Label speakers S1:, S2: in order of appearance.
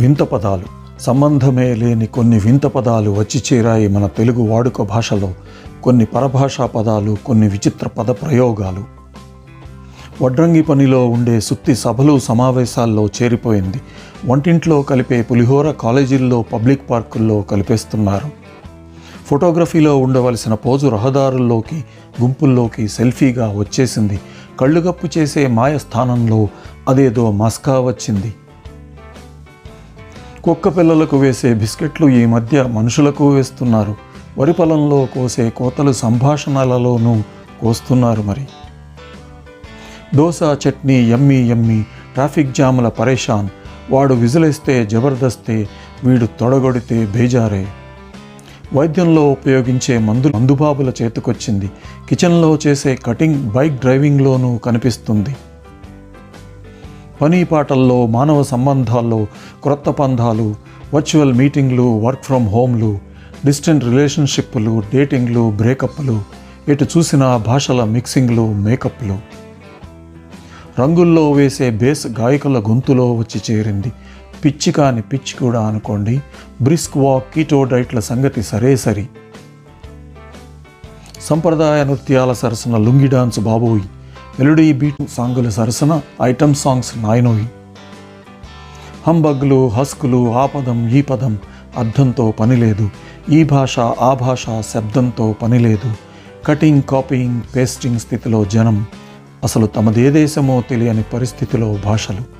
S1: వింత పదాలు సంబంధమే లేని కొన్ని వింత పదాలు వచ్చి చేరాయి మన తెలుగు వాడుక భాషలో. కొన్ని పరభాషా పదాలు కొన్ని విచిత్ర పద ప్రయోగాలు. వడ్రంగి పనిలో ఉండే సుత్తి సభలు సమావేశాల్లో చేరిపోయింది. వంటింట్లో కలిపే పులిహోర కాలేజీల్లో పబ్లిక్ పార్కుల్లో కలిపేస్తున్నారు. ఫోటోగ్రఫీలో ఉండవలసిన పోజు రహదారుల్లోకి గుంపుల్లోకి సెల్ఫీగా వచ్చేసింది. కళ్ళుగప్పు చేసే మాయ స్థానంలో అదేదో మస్కా వచ్చింది. కుక్క పిల్లలకు వేసే బిస్కెట్లు ఈ మధ్య మనుషులకు వేస్తున్నారు. వరి పొలంలో కోసే కోతలు సంభాషణలలోనూ కోస్తున్నారు మరి. దోశ చట్నీ ఎమ్మి ఎమ్మి ట్రాఫిక్ జాముల పరేషాన్ వాడు విజిలేస్తే జబర్దస్తే వీడు తొడగొడితే బేజారే. వైద్యంలో ఉపయోగించే మందు మందుబాబుల చేతికొచ్చింది. కిచెన్లో చేసే కటింగ్ బైక్ డ్రైవింగ్లోనూ కనిపిస్తుంది. పని పాటల్లో మానవ సంబంధాల్లో క్రొత్త పంధాలు వర్చువల్ మీటింగ్లు వర్క్ ఫ్రమ్ హోమ్లు డిస్టెంట్ రిలేషన్షిప్లు డేటింగ్లు బ్రేకప్లు ఎటు చూసిన భాషల మిక్సింగ్లు మేకప్లు. రంగుల్లో వేసే బేస్ గాయకుల గొంతులో వచ్చి చేరింది. పిచ్చి కాని పిచ్చి కూడా అనుకోండి. బ్రిస్క్ వాక్ కీటో డైట్ల సంగతి సరే సరి. సంప్రదాయ నృత్యాల సరసన లుంగి డాన్స్ బాబోయ్. మెలుడీ బీట్ సాంగుల సరసన ఐటమ్ సాంగ్స్ నాయనోయ్. హంబగ్లు హస్కులు ఆ పదం ఈ పదం అర్థంతో పని లేదు ఈ భాష ఆ భాష శబ్దంతో పని లేదు కటింగ్ కాపీయింగ్ పేస్టింగ్ స్థితిలో జనం. అసలు తమదే దేశమో తెలియని పరిస్థితిలో భాషలు.